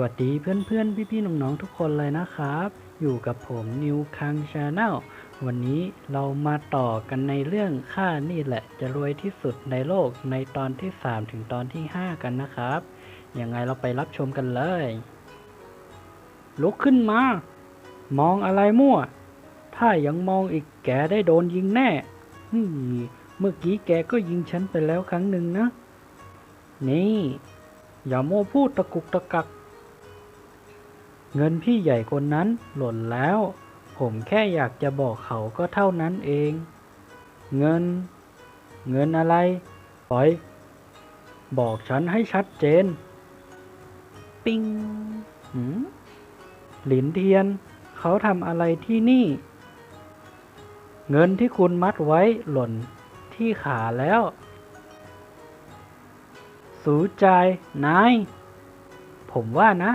วัสดีเพื่อนๆพี่ๆน้องๆทุกคนเลยนะครับ อยู่กับผมนิวคังชาแนลวันนี้เรามาต่อกันในเรื่องข้านี่แหละจะรวยที่สุดในโลกในตอนที่ 3 ถึงตอนที่ 5 กันนะครับ ยังไงเราไปรับชมกันเลย ลุกขึ้นมา มองอะไรมั่ว ถ้ายังมองอีกแกได้โดนยิงแน่เมื่อกี้แกก็ยิงฉันไปแล้วครั้งหนึ่งนะ นี่ อย่าโม้พูดตะกุกตะกัก เงินพี่ใหญ่คนนั้นหล่นแล้ว ผมแค่อยากจะบอกเขาก็เท่านั้นเอง เงิน เงินอะไรปล่อย บอกฉันให้ชัดเจน ปิงหืมหลินเทียน เขาทำอะไรที่นี่ เงินที่คุณมัดไว้หล่นที่ขาแล้ว สูใจายนาย ผมว่านะ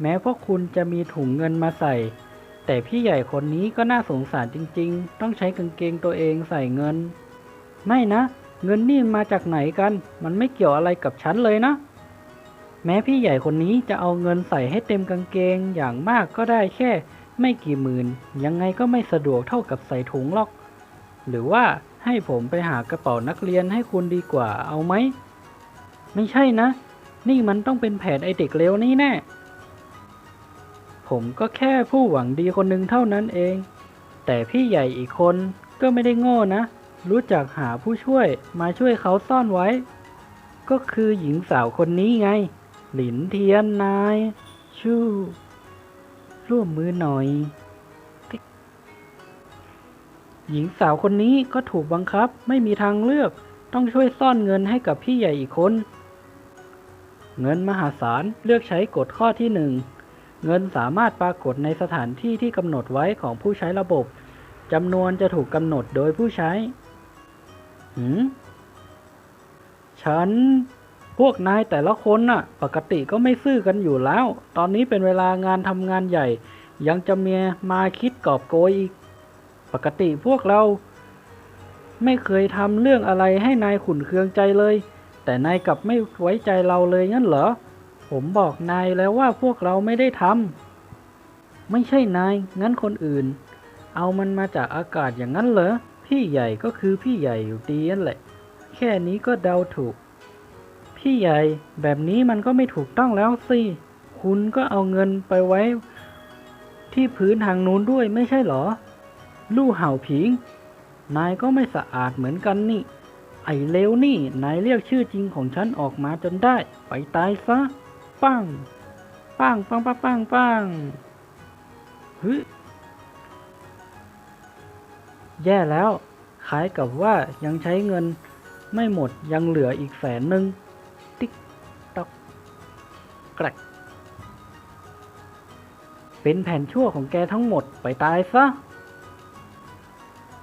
แม้พวกคุณจะมีถุงเงินมาใส่ แต่พี่ใหญ่คนนี้ก็น่าสงสารจริง ๆ ต้องใช้กางเกงตัวเองใส่เงิน ไม่นะ เงินนี่มาจากไหนกัน มันไม่เกี่ยวอะไรกับฉันเลยนะ แม้พี่ใหญ่คนนี้จะเอาเงินใส่ให้เต็มกางเกงอย่างมากก็ได้แค่ ไม่กี่หมื่น ยังไงก็ไม่สะดวกเท่ากับใส่ถุงหรอก หรือว่าให้ผมไปหากระเป๋านักเรียนให้คุณดีกว่าเอาไหม ไม่ใช่นะ นี่มันต้องเป็นแผนไอเด็กเลวนี่แน่ ผมก็แค่ผู้หวังดีคนหนึ่งเท่านั้นเอง แต่พี่ใหญ่อีกคนก็ไม่ได้โง่นะ รู้จักหาผู้ช่วยมาช่วยเขาซ่อนไว้ ก็คือหญิงสาวคนนี้ไง หลินเทียนนาย ชู่ ร่วมมือหน่อย หญิงสาวคนนี้ก็ถูกบังคับไม่มีทางเลือก ต้องช่วยซ่อนเงินให้กับพี่ใหญ่อีกคน เงินมหาศาลเลือกใช้กฎข้อที่หนึ่ง เงินสามารถปรากฏในสถานที่ที่กำหนดไว้ของผู้ใช้ระบบจำนวนจะถูกกำหนดโดยผู้ใช้ หืม ฉัน พวกนายแต่ละคนน่ะ ปกติก็ไม่ซื่อกันอยู่แล้ว ตอนนี้เป็นเวลางานทำงานใหญ่ ยังจะเมียมาคิดกอบโกยอีก ปกติพวกเรา ไม่เคยทำเรื่องอะไรให้นายขุนเคืองใจเลย แต่นายกลับไม่ไว้ใจเราเลยงั้นเหรอ ผมบอกนายแล้วว่าพวกเราไม่ได้ทำ ไม่ใช่นาย งั้นคนอื่น เอามันมาจากอากาศอย่างนั้นเหรอ พี่ใหญ่ก็คือพี่ใหญ่อยู่ดีนั่นแหละ แค่นี้ก็เดาถูก พี่ใหญ่แบบนี้มันก็ไม่ถูกต้องแล้วสิ คุณก็เอาเงินไปไว้ ที่พื้นทางนู้นด้วยไม่ใช่เหรอ ลู่เห่าผิง นายก็ไม่สะอาดเหมือนกันนี่ไอ้เลวนี่ นายเรียกชื่อจริงของฉันออกมาจนได้ ไปตายซะ ปังปังปังปังปังปังเฮ้ยแย่แล้วคล้ายกับว่ายังใช้เงินไม่หมดยังเหลืออีกแสนหนึ่งติ๊กตอกกรกเป็นแผนชั่วของแกทั้งหมดไปตายซะ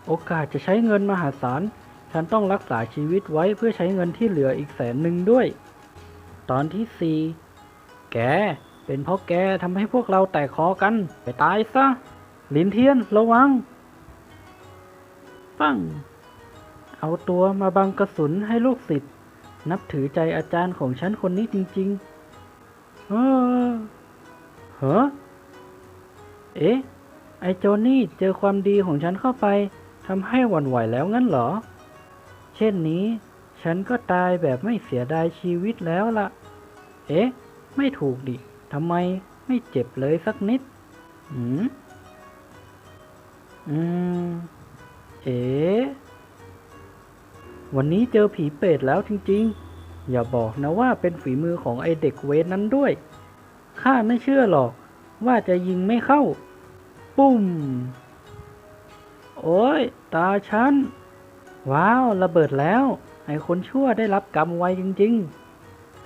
โอกาสจะใช้เงินมหาศาล ฉันต้องรักษาชีวิตไว้เพื่อใช้เงินที่เหลืออีกแสนหนึ่งด้วย ตอนที่สี่ แก เป็นเพราะแกทำให้พวกเราแตกคอกัน ไปตายซะ ลินเทียนระวัง ปังเอาตัวมาบังกระสุนให้ลูกศิษย์ นับถือใจอาจารย์ของฉันคนนี้จริงๆ เออเหรอเอ๊ะ ไอโจนี่เจอความดีของฉันเข้าไปทำให้หวั่นไหวแล้วงั้นเหรอ เช่นนี้ ฉันก็ตายแบบไม่เสียดายชีวิตแล้วล่ะ เอ๊ะ ไม่ถูกดิ ทำไมไม่เจ็บเลยสักนิดอืม อืม เอ๊ะวันนี้เจอผีเปรตแล้วจริงๆ อย่าบอกนะว่าเป็นฝีมือของไอเด็กเวทนั้นด้วย ข้าไม่เชื่อหรอก ว่าจะยิงไม่เข้า ปุ้ม โอ้ย ตาฉัน ว้าว ระเบิดแล้ว ไอคนชั่วได้รับกรรมไวจริง ๆ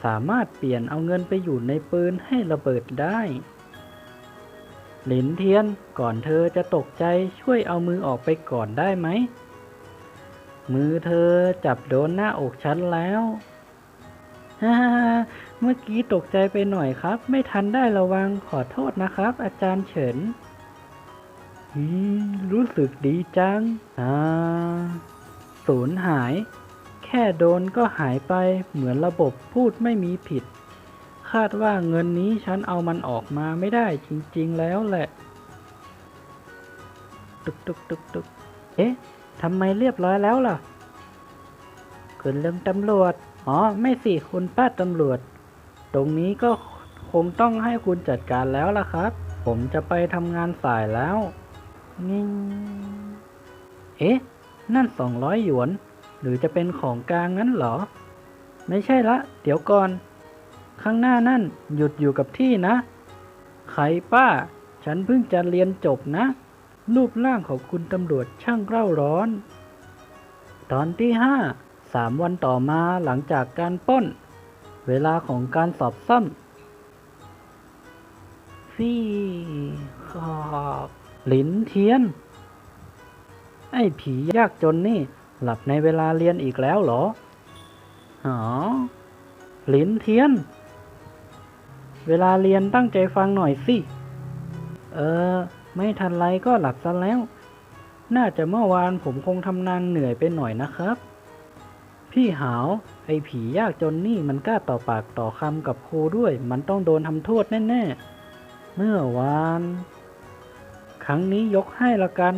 สามารถเปลี่ยนเอาเงินไปอยู่ในปืนให้ระเบิดได้ หลินเทียนก่อนเธอจะตกใจช่วยเอามือออกไปก่อนได้ไหม มือเธอจับโดนหน้าอกฉันแล้วฮ่าเมื่อกี้ตกใจไปหน่อยครับ ไม่ทันได้ระวังขอโทษนะครับ อาจารย์เฉินรู้สึกดีจัง อ่า สูญหาย ค่โดนก็หายไปเหมือนระบบพูดไม่มีผิด คาดว่าเงินนี้ฉันเอามันออกมาไม่ได้จริงๆแล้วแหละ ตุกตุกตุกตุกเอ๊ะทำไมเรียบร้อยแล้วล่ะคุณลุงตำรวจ อ๋อ ไม่สิ คุณป้าตำรวจ ตรงนี้ก็คงต้องให้คุณจัดการแล้วล่ะครับ ผมจะไปทำงานสายแล้วงิงเอ๊ะ นั่นสองร้อยหยวน หรือจะเป็นของกลางงั้นเหรอ ไม่ใช่ละ เดี๋ยวก่อน ข้างหน้านั่นหยุดอยู่กับที่นะ ใครป้า ฉันเพิ่งจะเรียนจบนะ รูปร่างของคุณตำรวจช่างเร่าร้อน ตอนที่ห้าสามวันต่อมาหลังจากการป้น เวลาของการสอบซ่อมฟี่ขอบ หลินเทียน ไอ้ผียากจนนี่ หลับในเวลาเรียนอีกแล้วเหรออ๋อหลินเทียน เวลาเรียนตั้งใจฟังหน่อยสิ เออ ไม่ทันไรก็หลับซะแล้ว น่าจะเมื่อวานผมคงทำนานเหนื่อยไปหน่อยนะครับ พี่หาว ไอ้ผียากจนนี่มันกล้าต่อปากต่อคำกับครูด้วย มันต้องโดนทำโทษแน่ๆ เมื่อวาน ครั้งนี้ยกให้ละกัน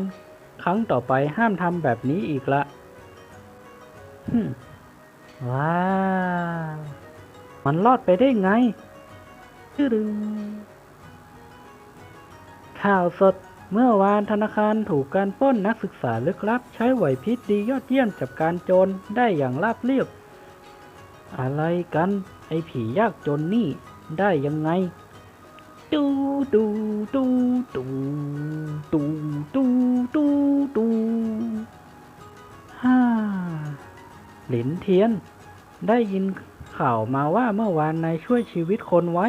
ครั้งต่อไปห้ามทำแบบนี้อีกละ ว้า มันรอดไปได้ไงตึดึงข่าวสดเมื่อวานธนาคารถูกการปล้นนักศึกษาลึกลับ ใช้ไหวพริบดียอดเยี่ยมจับการโจรได้อย่างราบเรียบ อะไรกัน ไอ้ผียากจนนี่ได้ยังไง ตูตูตูตูตูตูตูตูฮ่า หลินเทียน ได้ยินข่าวมาว่าเมื่อวานนายช่วยชีวิตคนไว้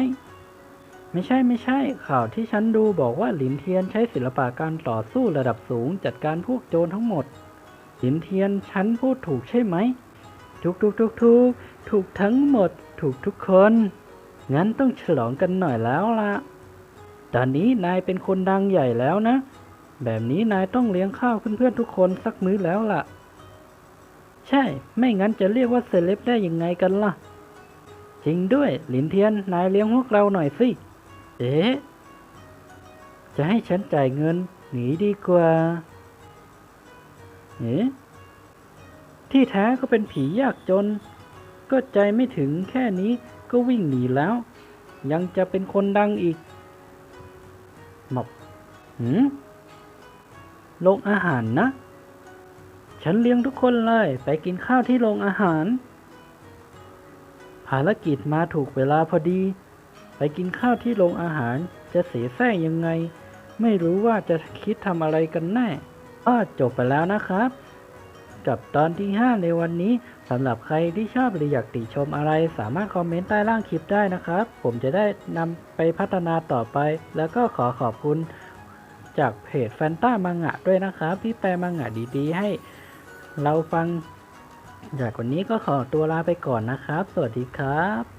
ไม่ใช่ไม่ใช่ ข่าวที่ฉันดูบอกว่าหลินเทียนใช้ศิลปะการต่อสู้ระดับสูงจัดการพวกโจรทั้งหมด หลินเทียนฉันพูดถูกใช่ไหมถูกถูกถูกถูกถูกทั้งหมด ถูกทุกคน งั้นต้องฉลองกันหน่อยแล้วล่ะตอนนี้นายเป็นคนดังใหญ่แล้วนะ แบบนี้นายต้องเลี้ยงข้าวเพื่อนๆทุกคนสักมื้อแล้วล่ะ ใช่ ไม่งั้นจะเรียกว่าเซเลบได้ยังไงกันล่ะ จริงด้วย หลินเทียน นายเลี้ยงพวกเราหน่อยสิ เอ๊ะ จะให้ฉันจ่ายเงิน หนีดีกว่า เอ๊ะ ที่แท้ก็เป็นผียากจน ก็ใจไม่ถึงแค่นี้ก็วิ่งหนีแล้ว ยังจะเป็นคนดังอีกหมอบหืมโรงอาหารนะ ฉันเลี้ยงทุกคนเลย ไปกินข้าวที่โรงอาหาร ภารกิจมาถูกเวลาพอดี ไปกินข้าวที่โรงอาหารจะเสียแท้ยังไง ไม่รู้ว่าจะคิดทำอะไรกันแน่ก็จบไปแล้วนะครับ กับตอนที่ 5 ในวันนี้สำหรับใครที่ชอบหรืออยากติชมอะไร สามารถคอมเมนต์ใต้ล่างคลิปได้นะครับ ผมจะได้นำไปพัฒนาต่อไป แล้วก็ขอขอบคุณจากเพจแฟนต้ามังงะด้วยนะครับ ที่แปลมังงะดีๆ ให้ เราฟัง จากวันนี้ก็ขอตัวลาไปก่อนนะครับ สวัสดีครับ